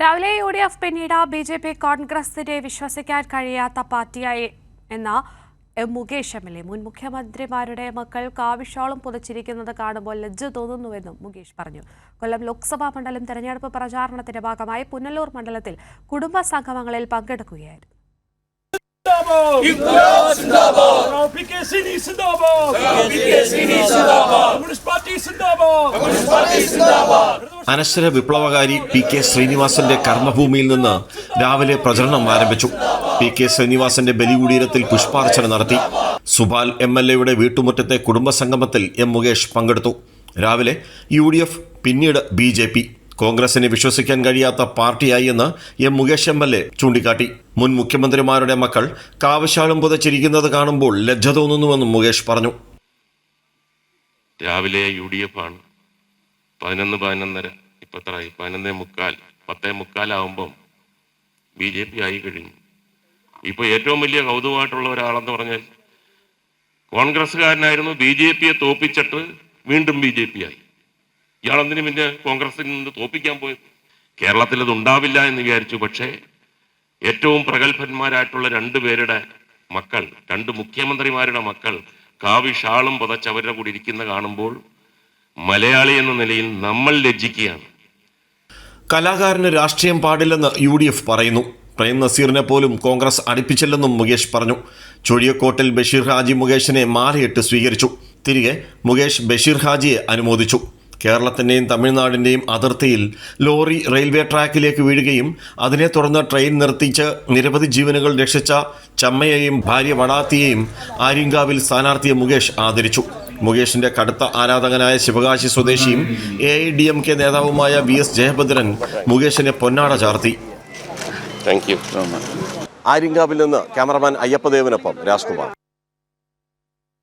രാവിലെ U D F പിന്നീട് B J P കോൺഗ്രസിനെ വിശ്വസിക്കാൻ കഴിയാത്ത പാർട്ടിയായി എന്ന M Mukesh M L A. മുൻ മുഖ്യമന്ത്രിമാരുടെ മക്കൾ കാവിഷാളും പുതച്ചിരിക്കുന്നത് കാണുമ്പോൾ ലജ്ജ തോന്നുന്നുവെന്നും മുകേഷ് പറഞ്ഞു. കൊല്ലം ലോക്സഭാ മണ്ഡലം തെരഞ്ഞെടുപ്പ് പ്രചാരണത്തിന്റെ ഭാഗമായി പുനലൂർ മണ്ഡലത്തിൽ കുടുംബ സംഗമങ്ങളിൽ പങ്കെടുക്കുകയായിരുന്നു. അനശ്വര വിപ്ലവകാരി പി കെ ശ്രീനിവാസന്റെ കർമ്മഭൂമിയിൽ നിന്ന് രാവിലെ പ്രചരണം ആരംഭിച്ചു. പി കെ ശ്രീനിവാസന്റെ ബലികുടീരത്തിൽ പുഷ്പാർച്ചന നടത്തി. സുബാൽ എം എൽ എയുടെ വീട്ടുമുറ്റത്തെ കുടുംബസംഗമത്തിൽ എം മുകേഷ് പങ്കെടുത്തു. രാവിലെ യു ഡി എഫ് പിന്നീട് ബി ജെ പി. കോൺഗ്രസിനെ വിശ്വസിക്കാൻ കഴിയാത്ത പാർട്ടിയായി എന്ന് M Mukesh M L A ചൂണ്ടിക്കാട്ടി. മുൻ മുഖ്യമന്ത്രിമാരുടെ മക്കൾ കാവശാലം പുതച്ചിരിക്കുന്നത് കാണുമ്പോൾ ലജ്ജ തോന്നുന്നുവെന്നും മുകേഷ് പറഞ്ഞു. രാവിലെ യു ഡി എഫ് ആണ് പതിനൊന്ന് പതിനൊന്നര ഇപ്പം എത്രയായി പതിനൊന്നേ മുക്കാൽ പത്തേ മുക്കാലാവുമ്പം ബി ജെ പി ആയി കഴിഞ്ഞു. ഇപ്പോൾ ഏറ്റവും വലിയ കൗതുകമായിട്ടുള്ള ഒരാളെന്ന് പറഞ്ഞാൽ കോൺഗ്രസ്സുകാരനായിരുന്നു ബി ജെ പിയെ തോപ്പിച്ചിട്ട് വീണ്ടും ബി ജെ പി ആയി. ഇയാളെന്തിനു പിന്നെ കോൺഗ്രസിൽ നിന്ന് തോപ്പിക്കാൻ പോയത്? കേരളത്തിൽ അത് ഉണ്ടാവില്ല എന്ന് വിചാരിച്ചു. പക്ഷേ ഏറ്റവും പ്രഗത്ഭന്മാരായിട്ടുള്ള രണ്ട് പേരുടെ മക്കൾ രണ്ട് മുഖ്യമന്ത്രിമാരുടെ മക്കൾ കാവി ഷാളും പുതച്ച് അവരുടെ കൂടെ ഇരിക്കുന്ന കാണുമ്പോൾ മലയാളി എന്ന നിലയിൽ നമ്മൾ ലജ്ജിക്കുകയാണ്. കലാകാരന് രാഷ്ട്രീയം പാടില്ലെന്ന് യു ഡി എഫ് പറയുന്നു. പ്രേം നസീറിനെ പോലും കോൺഗ്രസ് അടുപ്പിച്ചില്ലെന്നും മുകേഷ് പറഞ്ഞു. ചുഴിയക്കോട്ടിൽ ബഷീർ ഹാജി മുകേഷിനെ മാലയിട്ട് സ്വീകരിച്ചു. തിരികെ മുകേഷ് ബഷീർ ഹാജിയെ അനുമോദിച്ചു. കേരളത്തിന്റെയും തമിഴ്നാടിന്റെയും അതിർത്തിയിൽ ലോറി റെയിൽവേ ട്രാക്കിലേക്ക് വീഴുകയും അതിനെ തുടർന്ന് ട്രെയിൻ നിർത്തിച്ച് നിരവധി ജീവനുകൾ രക്ഷിച്ച ചമ്മയെയും ഭാര്യ വടാത്തിയെയും ആര്യങ്കാവിൽ സ്ഥാനാർത്ഥിയെ മുകേഷ് ആദരിച്ചു. മുകേഷിന്റെ കടുത്ത ആരാധകനായ ശിവകാശി സ്വദേശിയും A I D M K നേതാവുമായ വി എസ് ജയഭദ്രൻ മുകേഷിനെ പൊന്നാട ചാർത്തി. താങ്ക് യു ആര്യങ്കാവിൽ നിന്ന് ക്യാമറമാൻ അയ്യപ്പദേവനൊപ്പം രാജ്കുമാർ.